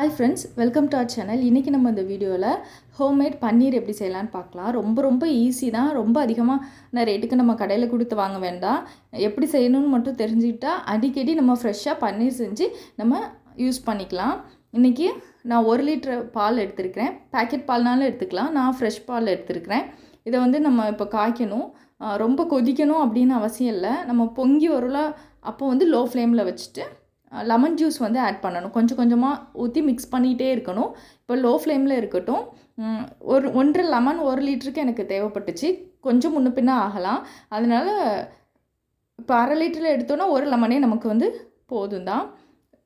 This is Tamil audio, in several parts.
Hi friends welcome to our channel இன்றைக்கி நம்ம இந்த வீடியோவில் ஹோம்மேட் பன்னீர் எப்படி செய்யலான்னு பார்க்கலாம். ரொம்ப ரொம்ப ஈஸி தான். ரொம்ப அதிகமாக ரேட்டுக்கு நம்ம கடையில் கொடுத்து வாங்க வேண்டாம். எப்படி செய்யணும்னு மட்டும் தெரிஞ்சுக்கிட்டால் அடிக்கடி நம்ம ஃப்ரெஷ்ஷாக பன்னீர் செஞ்சு நம்ம யூஸ் பண்ணிக்கலாம். இன்றைக்கி நான் ஒரு லிட்டர் பால் எடுத்திருக்கிறேன். பேக்கெட் பால்னாலும் எடுத்துக்கலாம். நான் ஃப்ரெஷ் பால் எடுத்திருக்கிறேன். இதை வந்து நம்ம இப்போ காய்க்கணும். ரொம்ப கொதிக்கணும் அப்படின்னு அவசியம் இல்லை. நம்ம பொங்கி வரல அப்போ வந்து லோ ஃப்ளேமில் வச்சுட்டு லெமன் ஜூஸ் வந்து ஆட் பண்ணணும். கொஞ்சம் கொஞ்சமாக ஊற்றி மிக்ஸ் பண்ணிகிட்டே இருக்கணும். இப்போ லோ ஃப்ளேமில் இருக்கட்டும். ஒரு ஒன்றரை லெமன் ஒரு லிட்டருக்கு எனக்கு தேவைப்பட்டுச்சு. கொஞ்சம் முன்ன பின்ன ஆகலாம். அதனால் இப்போ அரை லிட்டரில் எடுத்தோன்னா ஒரு லெமனே நமக்கு வந்து போதும் தான்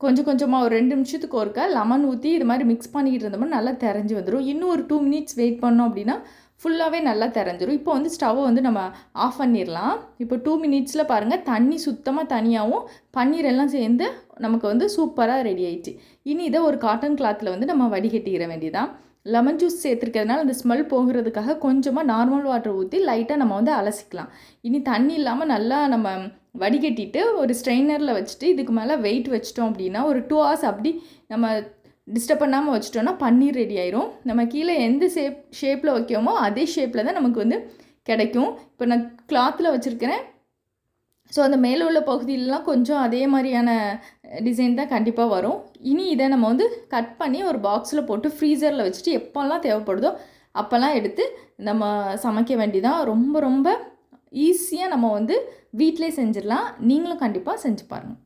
கொஞ்சம் கொஞ்சமாக ஒரு ரெண்டு நிமிஷத்துக்கு ஒருக்கா லெமன் ஊற்றி இது மாதிரி மிக்ஸ் பண்ணிக்கிட்டு இருந்தோம்னா நல்லா தெரிஞ்சு வந்துடும் இன்னும் ஒரு டூ மினிட்ஸ் வெயிட் பண்ணோம் அப்படின்னா ஃபுல்லாகவே நல்லா திறஞ்சிரும். இப்போ வந்து ஸ்டவ்வை வந்து நம்ம ஆஃப் பண்ணிடலாம் இப்போ டூ மினிட்ஸில் பாருங்கள் தண்ணி சுத்தமாக தனியாகவும் பன்னீர் எல்லாம் சேர்ந்து நமக்கு வந்து சூப்பராக ரெடி ஆயிடுச்சு. இனி இதை ஒரு காட்டன் கிளாத்தில் வந்து நம்ம வடிகட்டிக்கிற வேண்டியதான் லெமன் ஜூஸ் சேர்த்துருக்கிறதுனால அந்த ஸ்மெல் போகிறதுக்காக கொஞ்சமாக நார்மல் வாட்டர் ஊற்றி லைட்டாக நம்ம வந்து அலசிக்கலாம். இனி தண்ணி இல்லாமல் நல்லா நம்ம வடிகட்டிட்டு ஒரு ஸ்ட்ரெயினரில் வச்சுட்டு இதுக்கு மேலே வெயிட் வச்சிட்டோம் அப்படின்னா ஒரு டூ ஹவர்ஸ் அப்படி நம்ம டிஸ்டர்ப் பண்ணாமல் வச்சிட்டோன்னா பன்னீர் ரெடி ஆயிரும். நம்ம கீழே எந்த ஷேப் ஷேப்பில் வைக்கோமோ அதே ஷேப்பில் தான் நமக்கு வந்து கிடைக்கும். இப்போ நான் கிளாத்தில் வச்சுருக்கிறேன். ஸோ அந்த மேலே உள்ள பகுதியிலலாம் கொஞ்சம் அதே மாதிரியான டிசைன் தான் கண்டிப்பாக வரும். இனி இதை நம்ம வந்து கட் பண்ணி ஒரு பாக்ஸில் போட்டு ஃப்ரீசரில் வச்சுட்டு எப்போல்லாம் தேவைப்படுதோ அப்போல்லாம் எடுத்து நம்ம சமைக்க வேண்டியதான் ரொம்ப ரொம்ப ஈஸியாக நம்ம வந்து வீட்டிலே செஞ்சிடலாம். நீங்களும் கண்டிப்பாக செஞ்சு பாருங்கள்